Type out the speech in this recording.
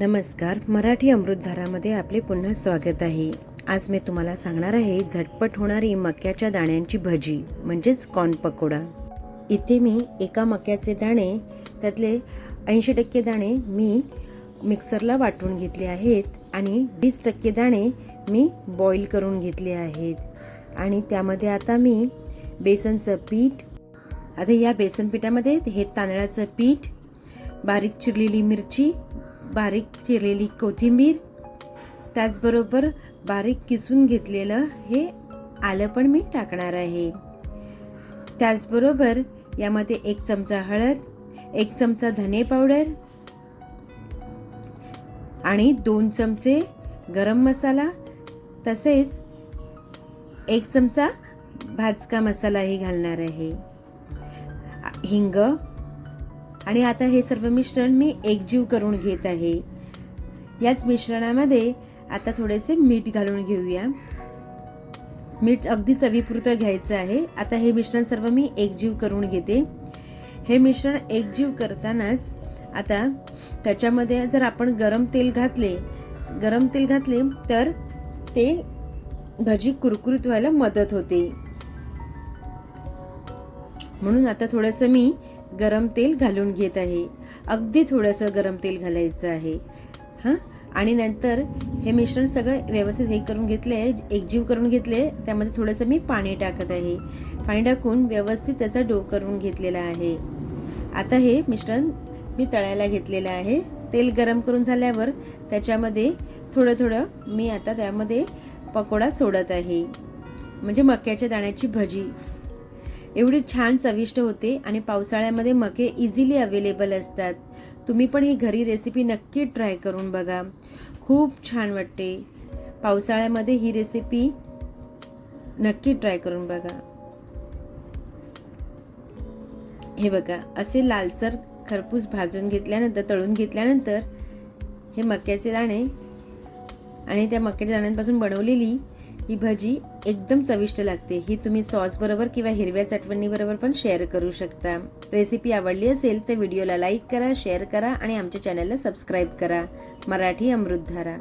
नमस्कार मराठी अमृतधारामध्ये आपले पुन्हा स्वागत आहे. आज मी तुम्हाला सांगणार आहे झटपट होणारी मक्याच्या दाण्यांची भजी म्हणजेच कॉर्न पकोडा. इथे मी एका मक्याचे दाणे त्यातले ऐंशी टक्के दाणे मी मिक्सरला वाटून घेतले आहेत आणि वीस टक्के दाणे मी बॉईल करून घेतले आहेत. आणि त्यामध्ये आता मी बेसनचं पीठ आता या बेसन पिठामध्ये हे तांदळाचं पीठ बारीक चिरलेली मिरची बारीक चिरलेली कोथिंबीर त्याचबरोबर बारीक किसून घेतलेलं हे आलं पण मी टाकणार आहे. त्याचबरोबर यामध्ये एक चमचा हळद एक चमचा धने पावडर आणि दोन चमचे गरम मसाला तसेच एक चमचा भाजका मसालाही घालणार आहे. हिंग आणि आता हे सर्व मिश्रण मी एकजीव करून घेत आहे. याच मिश्रणामध्ये आता थोडेसे मीठ घालून घेऊया. मीठ अगदी चवीपुरतं घ्यायचं आहे. आता हे मिश्रण सर्व मी एकजीव करून घेते. हे मिश्रण एकजीव करतानाच आता त्याच्यामध्ये जर आपण गरम तेल घातले गरम तेल घातले तर ते भजी कुरकुरीत व्हायला मदत होते. म्हणून आता थोडंसं मी गरम तेल घालून घेत आहे. अगदी थोडंसं गरम तेल घालायचं आहे. हां? आणि नंतर हे मिश्रण सगळं व्यवस्थित हे करून घेतले एकजीव करून घेतले. त्यामध्ये थोडंसं मी पाणी टाकत आहे. पाणी टाकून व्यवस्थित त्याचा डो करून घेतलेला आहे. आता हे मिश्रण मी तळायला घेतलेलं आहे. तेल गरम करून झाल्यावर त्याच्यामध्ये थोडं थोडं मी आता त्यामध्ये पकोडा सोडत आहे. म्हणजे मक्याच्या दाण्याची भजी. एवढी छान चविष्ट होते आणि पावसाळ्यामध्ये मके इझिली अवेलेबल असतात. तुम्ही पण ही घरी रेसिपी नक्की ट्राय करून बघा. खूप छान वाटते. पावसाळ्यामध्ये ही रेसिपी नक्की ट्राय करून बघा. हे बघा असे लालसर खरपूस भाजून घेतल्यानंतर तळून घेतल्यानंतर हे मक्याचे दाणे आणि त्या मक्याच्या दाण्यांपासून बनवलेली ही भजी एकदम चविष्ट लागते. ही तुम्ही सॉस बरोबर किंवा हिरव्या चटवणी बरोबर पण शेअर करू शकता. रेसिपी आवडली असेल तर व्हिडिओला लाईक करा शेअर करा आणि आमच्या चॅनलला सबस्क्राईब करा. मराठी अमृतधारा.